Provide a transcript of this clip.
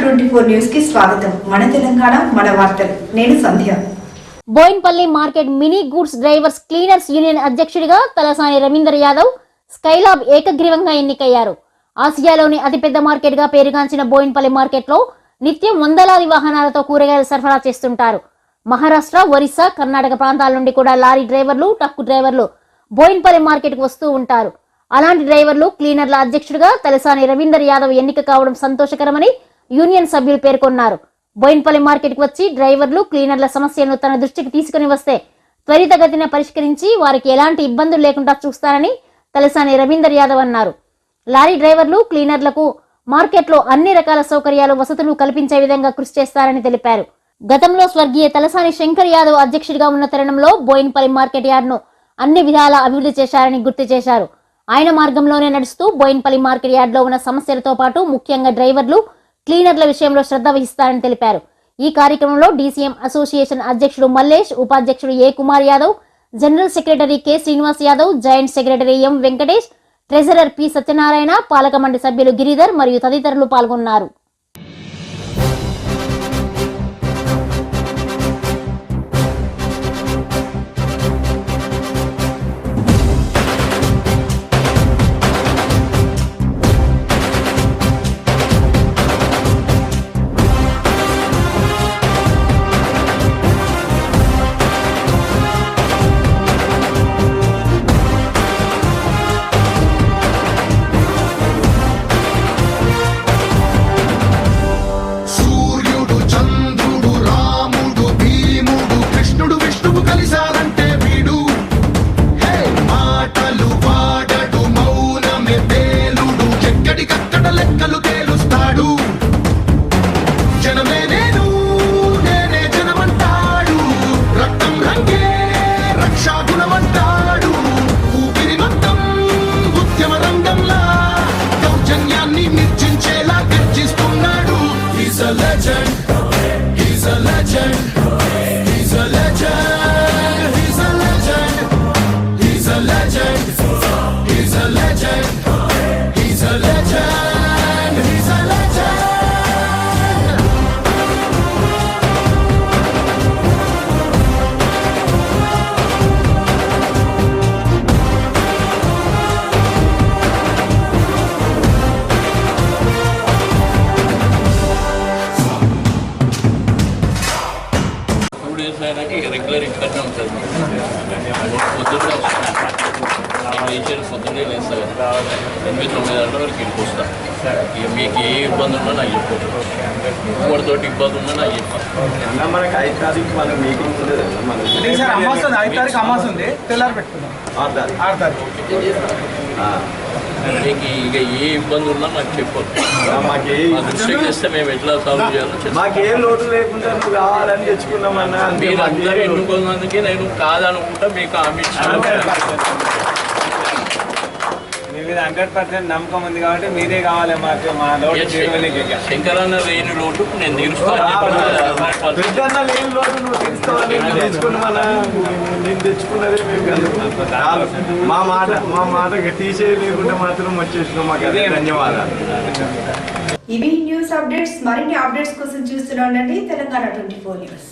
Twenty four న్యూస్కి స్వాగతం. మన తెలంగాణ మన వార్తలు. నేను Sandhya. Bowenpally market mini goods drivers cleaners union అధ్యక్షుడిగా తలసాని రవీందర్ యాదవ్ స్కైలాబ్ ఏకగ్రీవంగా ఎన్నికయ్యారు. ఆసియాలోని అతిపెద్ద మార్కెట్గా పేరుగాంచిన బోయిన్పల్లి మార్కెట్లో నిత్యం వందలాది వాహనాలతో కూరగాయలు సరఫరా చేస్తుంటారు. మహారాష్ట్ర ఒరిస్సా కర్ణాటక ప్రాంతాల నుండి కూడా లారీ డ్రైవర్లు టక్కు డ్రైవర్లు బోయిన్పల్లి మార్కెట్కు వస్తూ ఉంటారు. అలాంటి డ్రైవర్లు క్లీనర్ల అధ్యక్షుడిగా తలసాని రవీందర్ యాదవ్ ఎన్నిక కావడం సంతోషకరమని యూనియన్ సభ్యులు పేర్కొన్నారు. బోయిన్పల్లి మార్కెట్కి వచ్చి డ్రైవర్లు క్లీనర్ల సమస్యలను తన దృష్టికి తీసుకుని వస్తే త్వరితగతిన పరిష్కరించి వారికి ఎలాంటి ఇబ్బందులు లేకుండా చూస్తారని తలసాని రవీందర్ యాదవ్ అన్నారు. లారీ డ్రైవర్లు క్లీనర్లకు మార్కెట్లో అన్ని రకాల సౌకర్యాలు వసతులు కల్పించే విధంగా కృషి చేస్తారని తెలిపారు. గతంలో స్వర్గీయ తలసాని శంకర్ యాదవ్ అధ్యక్షుడిగా ఉన్న తరుణంలో బోయిన్పల్లి మార్కెట్ యార్డ్ను అన్ని విధాల అభివృద్ధి చేశారని గుర్తు చేశారు. ఆయన మార్గంలోనే నడుస్తూ బోయిన్పల్లి మార్కెట్ యార్డ్లో ఉన్న సమస్యలతో పాటు ముఖ్యంగా డ్రైవర్లు క్లీనర్ల విషయంలో శ్రద్ధ వహిస్తారని తెలిపారు. ఈ కార్యక్రమంలో డీసీఎం అసోసియేషన్ అధ్యక్షుడు మల్లేష్ ఉపాధ్యక్షుడు A Kumar Yadav general secretary K Srinivas Yadav joint secretary M Venkatesh treasurer P Satyanarayana పాలక మండలి సభ్యులు గిరిధర్ మరియు తదితరులు పాల్గొన్నారు. Revolution రెగ్యులర్ ఇక్కడనే ఉంటుంది పొద్దున్నే వస్తాను లేచాను పొద్దున్నే లేస్తాను ఎనిమిది తొమ్మిది గంటల వరకు ఇంటికి వస్తా. ఇక మీకు ఏ ఇబ్బంది ఉన్నా నాకు చెప్పు. ఇంకోటితోటి ఇబ్బంది ఉన్నా నాకు చెప్పు. అన్న మనకి ఐదు తారీఖు మన మీటింగ్ ఉంది ఐదు తారీఖు అమాస్ ఉంది. తెల్లారి పెట్టుకుందాం. ఆరు తారీఖు. ఆరు తారీఖు. మీకు ఇక ఏ ఇబ్బంది ఉన్నా నాకు చెప్పు. మా దృష్టికి తెస్తే మేము ఎట్లా సాల్వ్ చేయాలో మాకే లోటు లేకుండా నువ్వు కావాలని తెచ్చుకున్నామన్నా మీరు అందరూ ఏ. ఎన్నుకున్నందుకే నేను కాదనుకుంటా మీకు హామీ ఇచ్చాను. మీద హండ్రెడ్ పర్సెంట్ నమ్మకం ఉంది కాబట్టి మీరే కావాలి మాకు మా లోటు తీరువనికి శంకరన్న లేని లోటు నేను నేను తెచ్చుకున్నదే మా మాట మా మాట తీసే లేకుంటే మాత్రం వచ్చేసినాం మాకు ధన్యవాదాలు. ఇవి న్యూస్ అప్డేట్స్ మరిన్ని అప్డేట్స్ కోసం చూస్తూనే తెలంగాణ ట్వంటీ ఫోర్ న్యూస్.